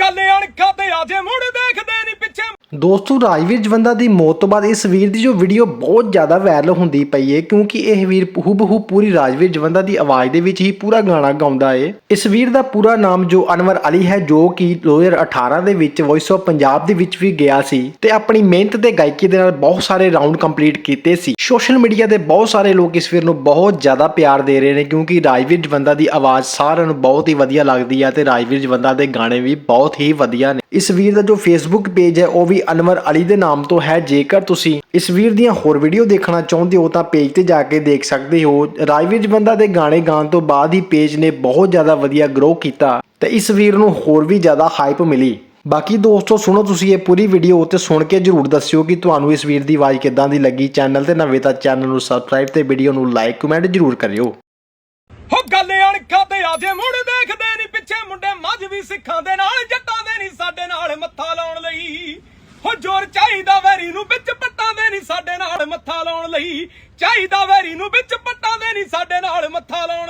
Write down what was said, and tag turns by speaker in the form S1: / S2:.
S1: ਗੱਲ ਅਣਖਾਂ ਤੇ ਆਜੇ ਮੁੜ
S2: ਦੋਸਤੋ, ਰਾਜਵੀਰ ਜਵੰਦਾ ਦੀ ਮੌਤ ਤੋਂ ਬਾਅਦ ਇਸ ਵੀਰ ਦੀ ਜੋ ਵੀਡੀਓ ਬਹੁਤ ਜ਼ਿਆਦਾ ਵਾਇਰਲ ਹੁੰਦੀ ਪਈ ਹੈ ਕਿਉਂਕਿ ਇਹ ਵੀਰ ਹੂਬਹੂ ਪੂਰੀ ਰਾਜਵੀਰ ਜਵੰਦਾ ਦੀ ਆਵਾਜ਼ ਦੇ ਵਿੱਚ ਹੀ ਪੂਰਾ ਗਾਣਾ ਗਾਉਂਦਾ ਹੈ ਇਸ ਵੀਰ ਦਾ ਪੂਰਾ ਨਾਮ ਜੋ ਅਨਵਰ ਅਲੀ ਹੈ, ਜੋ ਕਿ 2018 ਦੇ ਵਿੱਚ ਵੌਇਸ ਆਫ ਪੰਜਾਬ ਦੇ ਵਿੱਚ ਵੀ ਗਿਆ ਸੀ ਤੇ ਆਪਣੀ ਮਿਹਨਤ ਤੇ ਗਾਇਕੀ ਦੇ ਨਾਲ ਬਹੁਤ ਸਾਰੇ ਰਾਉਂਡ ਕੰਪਲੀਟ ਕੀਤੇ ਸੀ। ਸੋਸ਼ਲ ਮੀਡੀਆ ਤੇ ਬਹੁਤ ਸਾਰੇ ਲੋਕ ਇਸ ਵੀਰ ਨੂੰ ਬਹੁਤ ਜ਼ਿਆਦਾ ਪਿਆਰ ਦੇ ਰਹੇ ਨੇ, ਕਿਉਂਕਿ ਰਾਜਵੀਰ ਜਵੰਦਾ ਦੀ ਆਵਾਜ਼ ਸਾਰਿਆਂ ਨੂੰ ਬਹੁਤ ਹੀ ਵਧੀਆ ਲੱਗਦੀ ਹੈ ਤੇ ਰਾਜਵੀਰ ਜਵੰਦਾ ਦੇ ਗਾਣੇ ਵੀ ਬਹੁਤ ਹੀ ਵਧੀਆ ਨੇ। ਇਸ ਵੀਰ ਦਾ ਜੋ ਫੇਸਬੁੱਕ ਪੇਜ ਹੈ, ਉਹ ਵੀ ਅਨਵਰ ਅਲੀ ਦੇ ਨਾਮ ਤੋਂ ਹੈ। ਜੇਕਰ ਤੁਸੀਂ ਇਸ ਵੀਰ ਦੀਆਂ ਹੋਰ ਵੀਡੀਓ ਦੇਖਣਾ ਚਾਹੁੰਦੇ ਹੋ, ਤਾਂ ਪੇਜ ਤੇ ਜਾ ਕੇ ਦੇਖ ਸਕਦੇ ਹੋ। ਰਾਜਵੀਰ ਜਵੰਦਾ ਦੇ ਗਾਣੇ ਗਾਉਣ ਤੋਂ ਬਾਅਦ ਹੀ ਪੇਜ ਨੇ ਬਹੁਤ ਜ਼ਿਆਦਾ ਵਧੀਆ ਗਰੋ ਕੀਤਾ ਤੇ ਇਸ ਵੀਰ ਨੂੰ ਹੋਰ ਵੀ ਜ਼ਿਆਦਾ ਹਾਈਪ ਮਿਲੀ। ਬਾਕੀ ਦੋਸਤੋ, ਸੁਣੋ ਤੁਸੀਂ ਇਹ ਪੂਰੀ ਵੀਡੀਓ ਤੇ ਸੁਣ ਕੇ ਜਰੂਰ ਦੱਸਿਓ ਕਿ ਤੁਹਾਨੂੰ ਇਸ ਵੀਰ ਦੀ ਆਵਾਜ਼ ਕਿੱਦਾਂ ਦੀ ਲੱਗੀ। ਚੈਨਲ ਤੇ ਨਵੇਂ ਤਾਂ ਚੈਨਲ ਨੂੰ ਸਬਸਕ੍ਰਾਈਬ ਤੇ ਵੀਡੀਓ ਨੂੰ ਲਾਈਕ ਕਮੈਂਟ ਜਰੂਰ ਕਰਿਓ।
S1: ਹੋ ਗੱਲ ਅਣਖਾਂ ਤੇ ਆਜੇ ਮੁੜ ਦੇਖਦੇ ਨਹੀਂ, ਪਿੱਛੇ ਮੁੰਡੇ ਮੱਝ ਵੀ ਸਿੱਖਾਂ ਦੇ ਨਾਲ ਚਾਹੀਦਾ ਵੈਰੀ ਨੂੰ ਵਿੱਚ ਪੱਟਾਂ ਦੇ ਨਹੀਂ ਸਾਡੇ ਨਾਲ ਮੱਥਾ ਲਾਉਣ ਲਈ। ਚਾਹੀਦਾ ਵੈਰੀ ਨੂੰ ਵਿੱਚ ਪੱਟਾਂ ਦੇ ਨਹੀਂ ਸਾਡੇ ਨਾਲ ਮੱਥਾ ਲਾਉਣ